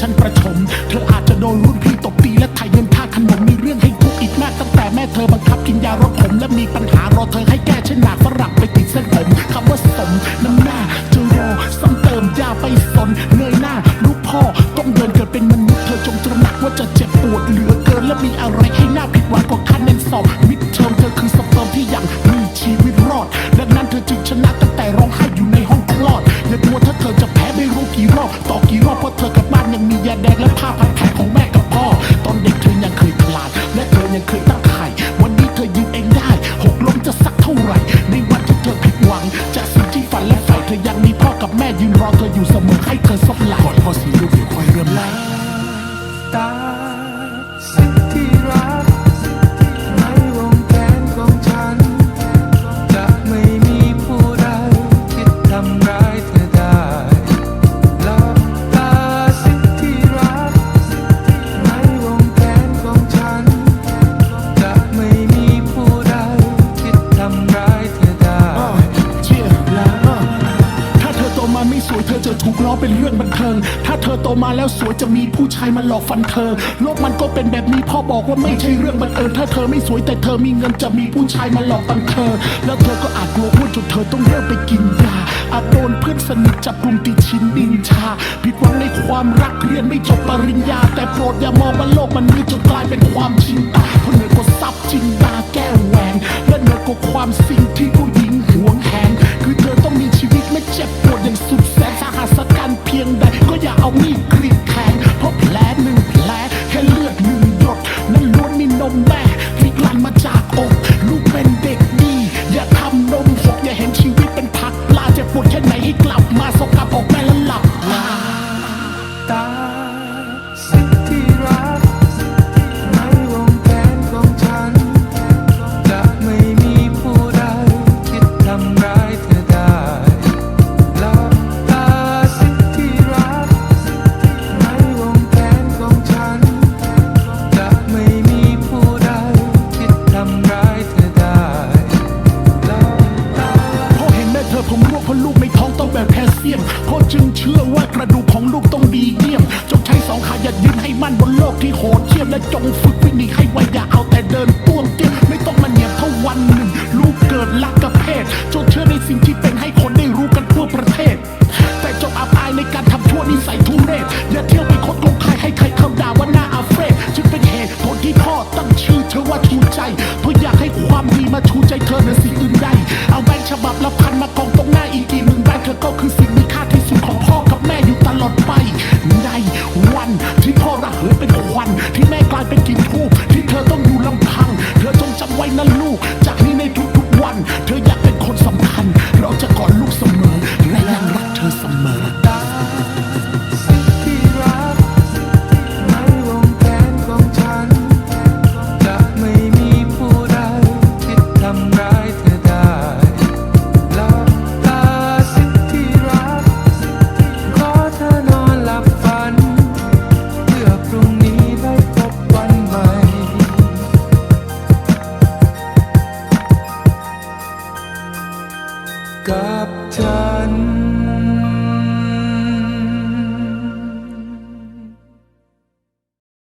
ชั้นประถมเธออาจจะโดนรุ่นพี่ตบตีและไถ่เงินค่าขนมมีเรื่องให้ทุกข์อีกมากตั้งแต่แม่เธอบังคับกินยารถผมและมีปัญหารอเธอให้แก้เช่นหนาฝรั่งไปติดเส้นผมคำว่าสมน้ำหน้าจะรอซ้ำเติมยาไปสนเงยหน้าลูกพ่อต้องเดินเกิดเป็นมนุษย์เธอจงตระหนักว่าจะเจ็บปวดเหลือเกินและมีอะไรให้หน่าผิดหวังกว่าคะแนนสอบมิดเทอมเธอคือสเปิร์มที่ยังมีชีวิตรอดดังนั้นเธอจึงชนะตั้งแต่ร้องไห้อยู่ในห้องคลอดอย่ากลัวถ้าเธอจะแพ้ไม่รู้กี่รอบต่อกี่รอบเพราะเธอกับ ยังมียาแดงและผ้าพันแผลของแม่กับพ่อ ตอนเด็กเธอยังเคยพลาด และเธอยังเคยตั้งไข่ วันนี้เธอยืนเองได้ หกล้มจะสักเท่าไหร่ ในวันที่เธอผิดหวัง จากสิ่งที่ฝันและใฝ่เธอยังมีพ่อกับแม่ยืนรอเธออยู่เสมอให้เธอซบไหลก่อนพ่อสีลูกเดี๋ยวค่อยเริ่มไล่ตา สวยเธอจะถูกล้อเป็นเรื่องบันเทิง ถ้าเธอโตมาแล้วสวยจะมีผู้ชายมาหลอกฟันเธอ โลกมันก็เป็นแบบนี้พ่อบอกว่าไม่ใช่เรื่องบังเอิญ ถ้าเธอไม่สวยแต่เธอมีเงินจะมีผู้ชายมาหลอกตังเธอ แล้วเธอก็อาจกลัวอ้วนจนเธอต้องเลิกไปกินยาอาจโดนเพื่อนสนิทจับกลุ่มติดชินดินชา ผิดหวังในความรักเรียนไม่จบปริญญา แต่โปรดอย่ามองว่าโลกมันมืดจนกลายเป็นความชินตาเพราะเหนือกว่า ก็ เสียมพ่อจึงเชื่อว่ากระดูกของลูกต้องดีเยี่ยม จงใช้สองขาอย่ายืนให้มั่นบนโลกที่โหดเยี่ยมและจงฝึกวิ่งหนีให้ไวอย่าเอาแต่เดินต้วงเตี้ยไม่ต้องมาเหนียบเท่าวันหนึ่ง ลูกเกิดรักกับเพศจงเชื่อในสิ่งที่เป็นให้คนได้รู้กันทั่วประเทศ แต่จงอับอายในการทำชั่วนิสัยทุเรศ ว่าชูใจ เพราะอยากให้ความดีมาชูใจเธอเหนือสิ่งอื่นใดเอาแบงค์ฉบับละพันมากองตรงหน้าอีกทีหมื่นแบงค์เธอก็คือสิ่ง กับฉัน